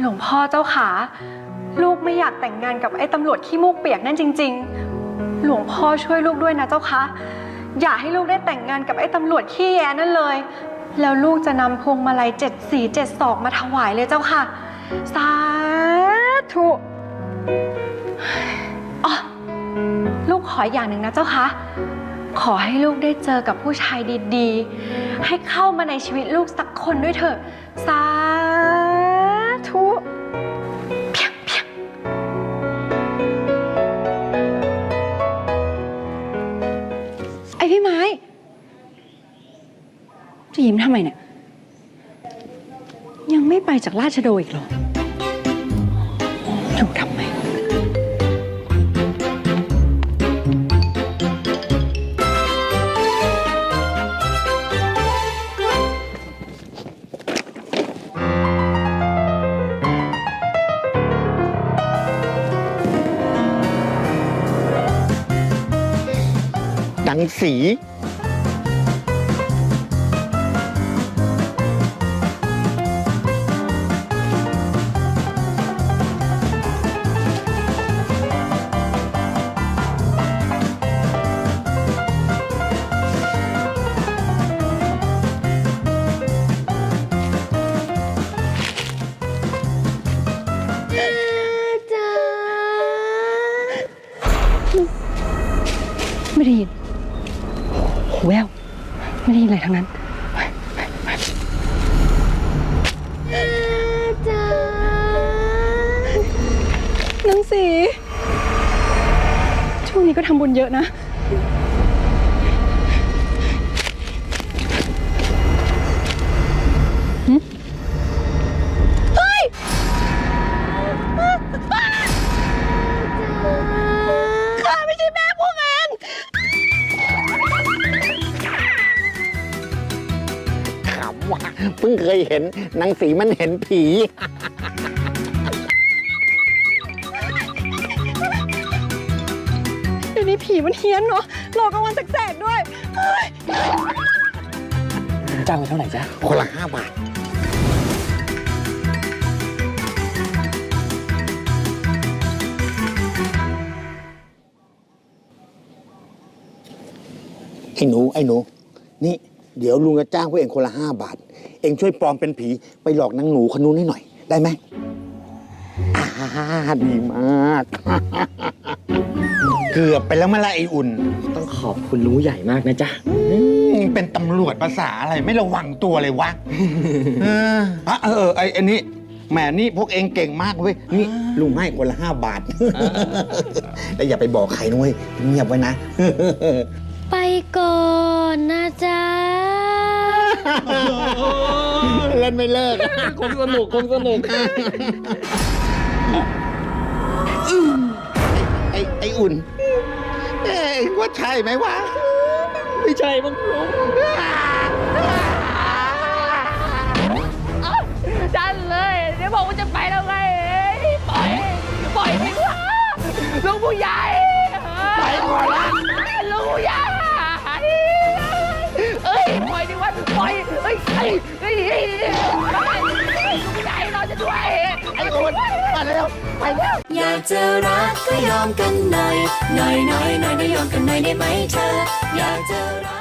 หลวงพ่อเจ้าขา ลูกไม่อยากแต่งงานกับไอ้ตำรวจขี้มูกเปียกนั่นจริง ๆ หลวงพ่อช่วยลูกด้วยนะเจ้าคะ อย่าให้ลูกได้แต่งงานกับไอ้ตำรวจขี้แยนั่นเลย แล้วลูกจะนำพวงมาลัยเจ็ดสีเจ็ดศอกมาถวายเลยเจ้าค่ะ สาธุอ๋อลูกขออย่างหนึ่งนะเจ้าคะ ขอให้ลูกได้เจอกับผู้ชายดีๆ ให้เข้ามาในชีวิตลูกสักคนด้วยเถอะ สา พี่ไม้ จะยิ้มทำไมเนี่ย ยังไม่ไปจากราชโดอีกเหรออยู่ทำ ไมดังสี ไม่ได้ยิน หูแวว ไม่ได้ยินอะไรทั้งนั้นนางสี ช่วงนี้ก็ทำบุญเยอะนะ ว่ะเพิ่งเคยเห็นนางสีมันเห็นผี เดี๋ยวนี้ผีมันเฮี้ยนเนาะหลอกกลางวันแสกๆด้วยจ้างไปเท่าไหร่จ๊ะ คนละห้าบาท ไอ้หนู ไอ้หนู นี่ เดี๋ยวลุงจะจ้างพวกเองคนละห้าบาท เองช่วยปลอมเป็นผีไปหลอกนางหนูคนนู้นให้หน่อย ได้ไหมอ่าดีมาก เกือบไปแล้วมาละไออุ่น ต้องขอบคุณลุงใหญ่มากนะจ๊ะอืมเป็นตำรวจภาษาอะไรไม่ระวังตัวเลยวะ เอออะเออเออไออันนี้แหมนี่พวกเองเก่งมากเว้ยนี่ลุงให้คนละห้าบาทแล้วอย่าไปบอกใครนุ้ยเงียบไว้นะ ไปก่อนนะจ๊ะ เล่นไม่เลิกคงสนุกคงสนุกไอไออุ่นเอ้ยว่าใช่ไหมวะ ไม่ใช่มั้งลุงดันเลยเดี๋ยวบอกว่าจะไปแล้วไงปล่อย ปล่อยดีกว่าลุงผู้ใหญ่ เฮ้ยเฮ้ยเฮ้ยเฮ้ยลุงผู้ใหญ่รอจะด้วย ไออุ่นมาเร็วไปเร็วอยากจะรักก็ยอมกันหน่อย หน่อยหน่อยหน่อยได้ยอมกันหน่อยได้ไหมเธอ อยากจะรัก